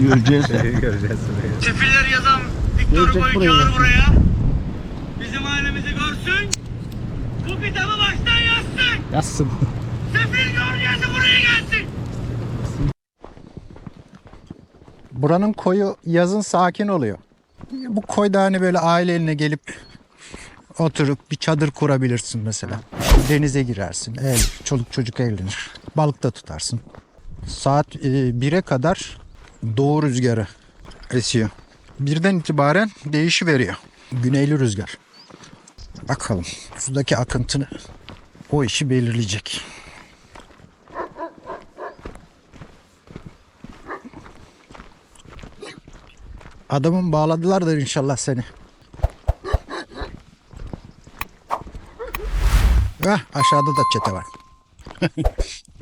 Göreceğiz. göreceğiz. Sefiller yazan Viktor Gelecek Hugo'yu buraya. çağır buraya. Bizim ailemizi görsün. Bu kitabı baştan yazsın. Yazsın. Sefil Georgia'sı buraya gelsin. Buranın koyu yazın sakin oluyor. Bu koyda hani böyle aileline gelip oturup bir çadır kurabilirsin mesela. Denize girersin. El, çoluk çocuk eğlenir. Balık da tutarsın. Saat e, 1'e kadar doğu rüzgarı esiyor. Birden itibaren değişi veriyor. Güneyli rüzgar. Bakalım sudaki akıntını o işi belirleyecek. Adamın bağladılardır inşallah seni. Heh, aşağıda da çete var.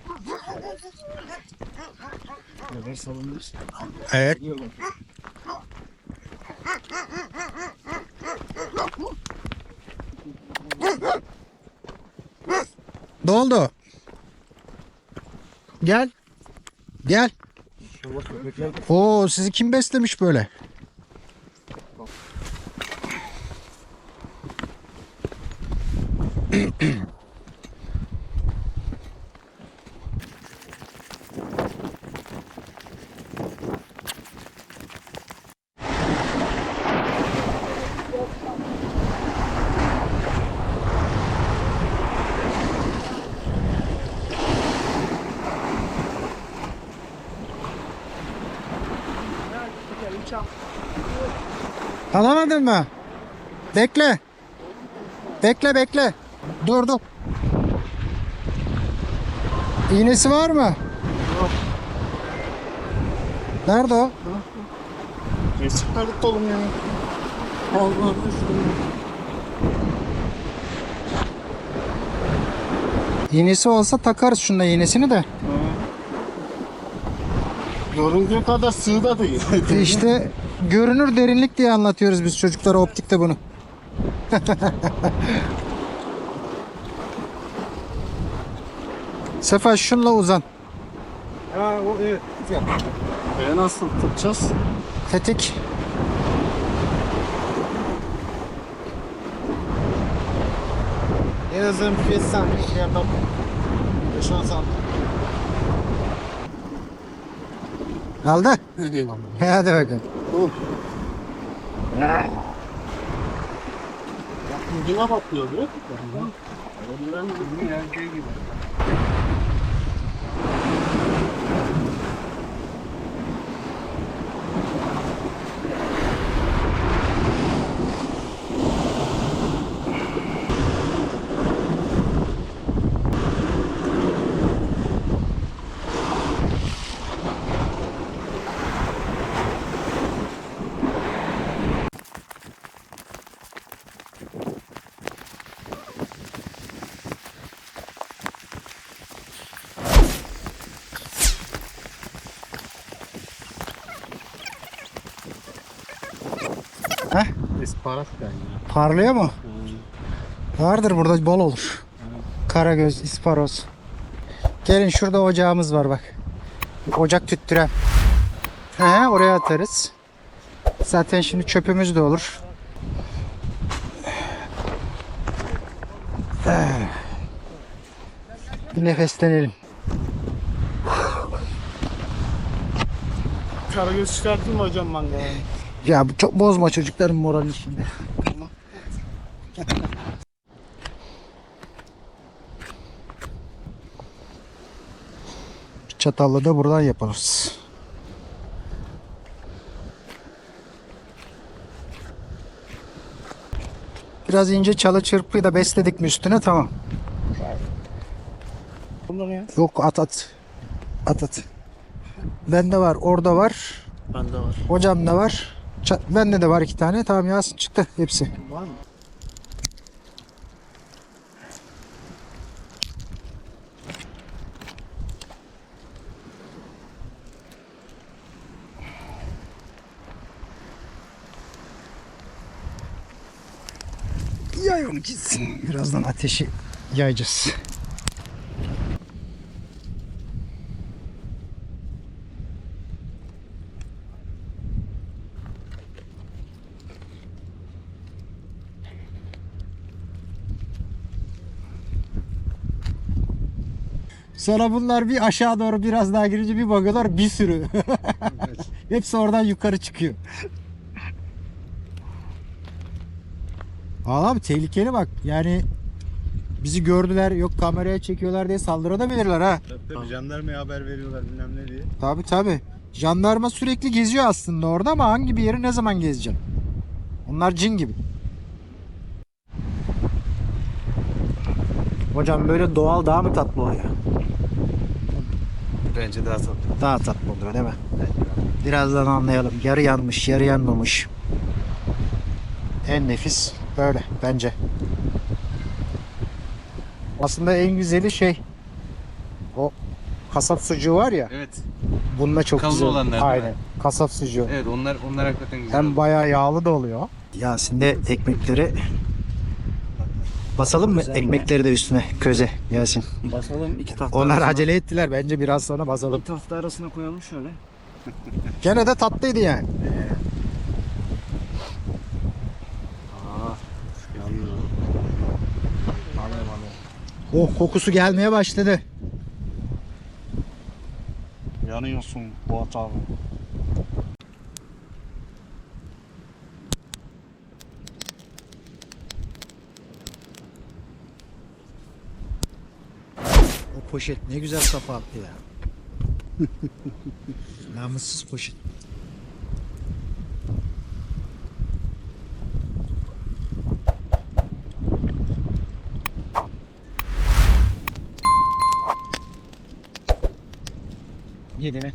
evet. Ne oldu? Gel. Gel. Oo sizi kim beslemiş böyle? Alamadın mı? Bekle. Bekle bekle. Dur dur. İğnesi var mı? Nerede o? Çıkardık oğlum ya. İğnesi olsa takarız şunda iğnesini de. Göründüğü kadar sığ da değil. İşte görünür derinlik diye anlatıyoruz biz çocuklara optikte bunu. Sefa şunla uzan. ha o evet. Güzel. E nasıl tutacağız? Tetik. En azından 5 santim ya da 5-10 santim. Aldı. Hadi bakalım. Ucuna patlıyor değil mi? Ondan bizim erkeği gibi. Heh. İsparat yani. Parlıyor mu? Vardır burada bol olur. Karagöz, isparoz. Gelin şurada ocağımız var bak. Ocak tüttüren. He, oraya atarız. Zaten şimdi çöpümüz de olur. Bir nefeslenelim. Karagöz çıkarttın mı hocam mangala? Ya bu çok bozma çocukların moralini şimdi. Çatalla da buradan yaparız. Biraz ince çalı çırpıyı da besledik mi üstüne tamam. Bunlar ya. Yok at at. At at. Bende var, orada var. Bende var. Hocamda var. Ça- Bende de var iki tane. Tamam Yasin çıktı hepsi. Var mı? Yay onu gitsin. Birazdan ateşi yayacağız. Sonra bunlar bir aşağı doğru biraz daha girince bir bakıyorlar bir sürü. Hepsi oradan yukarı çıkıyor. Abi tehlikeli bak. Yani bizi gördüler yok kameraya çekiyorlar diye saldırabilirler ha. Tabii tabii jandarmaya haber veriyorlar bilmem ne diye. Tabi tabi. Jandarma sürekli geziyor aslında orada ama hangi bir yeri ne zaman gezeceksin? Onlar cin gibi. Hocam böyle doğal daha mı tatlı oluyor? Bence daha tatlı. Daha tatlı oluyor değil mi? Birazdan anlayalım. Yarı yanmış, yarı yanmamış. En nefis böyle bence. Aslında en güzeli şey o kasap sucuğu var ya. Evet. Bununla çok Kalın güzel. olanlar? Aynen. Kasap sucuğu. Evet onlar onlar hakikaten güzel. Hem bayağı yağlı da oluyor. Yasin de ekmekleri basalım mı ekmekleri de üstüne köze Yasin. Basalım iki tahta Onlar arasına. acele ettiler bence biraz sonra basalım. İki tahta arasına koyalım şöyle. Gene de tatlıydı yani. Alayım. Oh kokusu gelmeye başladı. Yanıyorsun Fuat abi. Poşet ne güzel kafa attı ya. Namussuz poşet. Yedi mi?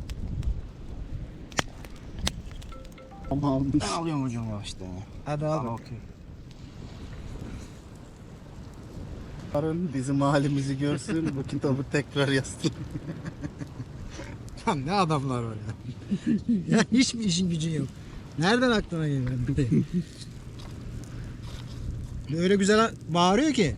Tamam. Ben alıyorum hocam yavaştan ya. Hadi al. Tamam okey. Yarın bizim halimizi görsün, bu kitabı tekrar yazsın. Lan ne adamlar var ya. ya hiç mi işin gücün yok? Nereden aklına geliyor? Öyle güzel bağırıyor ki.